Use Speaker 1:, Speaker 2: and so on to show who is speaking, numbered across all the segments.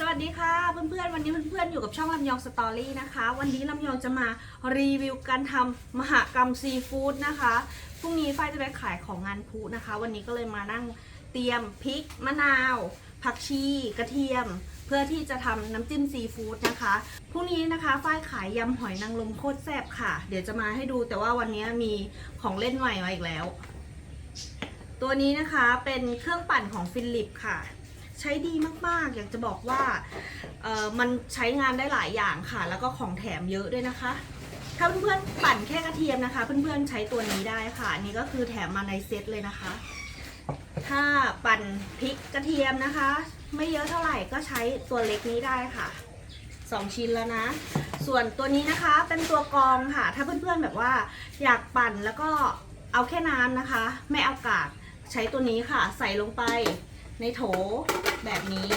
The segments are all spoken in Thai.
Speaker 1: สวัสดีค่ะเพื่อนๆวันนี้เพื่อนๆอยู่กับช่องลำยองสตอรี่นะคะ วันนี้ลำยองจะมารีวิวการทำมหกรรมซีฟู้ดนะคะพรุ่งนี้ฝ้ายจะไปขายของงานพุนะคะ วันนี้ก็เลยมานั่งเตรียมพริกมะนาว ผักชีกระเทียม เพื่อที่จะทำน้ำจิ้มซีฟู้ดนะคะพรุ่งนี้นะคะฝ้ายขายยำหอยนางรมโคตรแซ่บค่ะ เดี๋ยวจะมาให้ดูแต่ว่าวันนี้มีของเล่นใหม่มาอีกแล้ว ตัวนี้นะคะเป็นเครื่องปั่นของฟิลิปค่ะ ใช้ดีมากๆ อยากจะบอกว่าเออมันใช้งานได้หลายอย่างค่ะ แล้วก็ของแถมเยอะด้วยนะคะ ถ้าเพื่อนๆปั่นแค่กระเทียมนะคะ เพื่อนๆใช้ตัวนี้ได้ค่ะอันนี้ก็คือแถมมาในเซตเลยนะคะ ถ้าปั่นพริกกระเทียมนะคะ ไม่เยอะเท่าไหร่ก็ใช้ตัวเล็กนี้ได้ค่ะสองชิ้นแล้วนะ ส่วนตัวนี้นะคะเป็นตัวกองค่ะ ถ้าเพื่อนๆแบบว่าอยากปั่นแล้วก็เอาแค่น้ำนะคะ ไม่เอากากใช้ตัวนี้ค่ะ ใส่ลงไป ในโถแบบนี้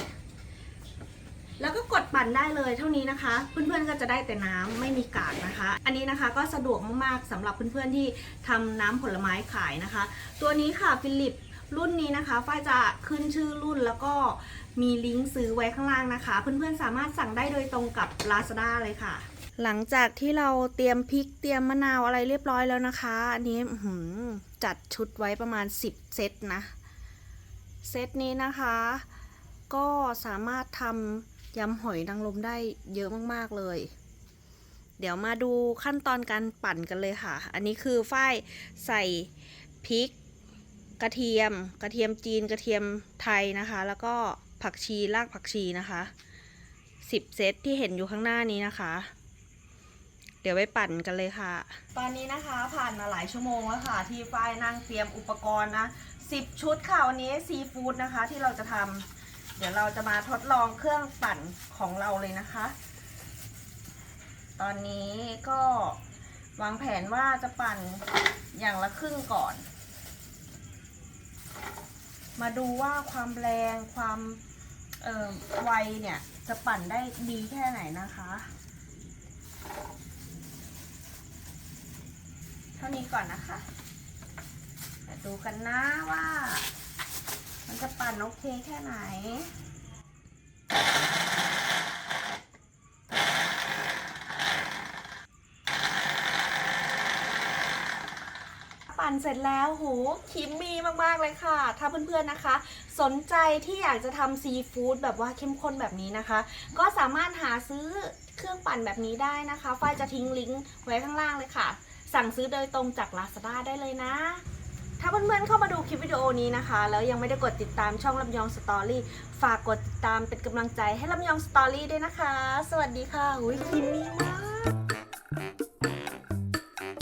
Speaker 1: แล้วก็กดปั่นได้เลยเท่านี้นะคะ เพื่อนๆก็จะได้แต่น้ำไม่มีกากนะคะ อันนี้นะคะก็สะดวกมากๆสำหรับเพื่อนๆที่ทำน้ำผลไม้ขายนะคะ ตัวนี้ค่ะฟิลิปรุ่นนี้นะคะฝ้ายจะขึ้นชื่อรุ่นแล้วก็มีลิงก์ซื้อไว้ข้างล่างนะคะ เพื่อนๆสามารถสั่งได้โดยตรงกับ Lazada เลยค่ะ หลังจากที่เราเตรียมพริกเตรียมมะนาวอะไรเรียบร้อยแล้วนะคะ อันนี้จัดชุดไว้ประมาณ 10 เซตนะ เซตนี้นะคะ ก็สามารถทำยำหอยนางรมได้เยอะมากๆเลย เดี๋ยวมาดูขั้นตอนการปั่นกันเลยค่ะ อันนี้คือฝ้ายใส่พริก กระเทียม กระเทียมจีนกระเทียมไทยนะคะ แล้วก็ผักชีรากผักชีนะคะสิบเซตที่เห็นอยู่ข้างหน้านี้นะคะ เดี๋ยวไปปั่นกันเลยค่ะ ตอนนี้นะคะผ่านมาหลายชั่วโมงแล้วค่ะ ที่ฝ้ายนั่งเตรียมอุปกรณ์นะสิบชุดค่ะวันนี้ซีฟู้ดนะคะที่เราจะทำเดี๋ยวเราจะมาทดลองเครื่องปั่นของเราเลยนะคะ ตอนนี้ก็วางแผนว่าจะปั่นอย่างละครึ่งก่อน มาดูว่าความแรงความไวเนี่ยจะปั่นได้ดีแค่ไหนนะคะ นี้ก่อนนะคะมาดูกันนะว่า มันจะปั่นโอเคแค่ไหนปั่นเสร็จแล้วโหคิมมีมาก ๆ เลยค่ะ ถ้าเพื่อน ๆ นะคะ สนใจที่อยากจะทำซีฟู้ดแบบว่าเข้มข้นแบบนี้นะคะ ก็สามารถหาซื้อเครื่องปั่นแบบนี้ได้นะคะฝ้ายจะทิ้งลิงก์ไว้ข้างล่างเลยค่ะ สั่งซื้อโดยตรงจาก Lazada ได้เลยนะ ถ้าเพื่อนๆเข้ามาดูคลิปวิดีโอนี้นะคะ แล้วยังไม่ได้กดติดตามช่องลำยองสตอรี่ฝากกดติดตามเป็นกำลังใจให้ลำยองสตอรี่ด้วยนะคะ สวัสดีค่ะหุยคิมมี่มาก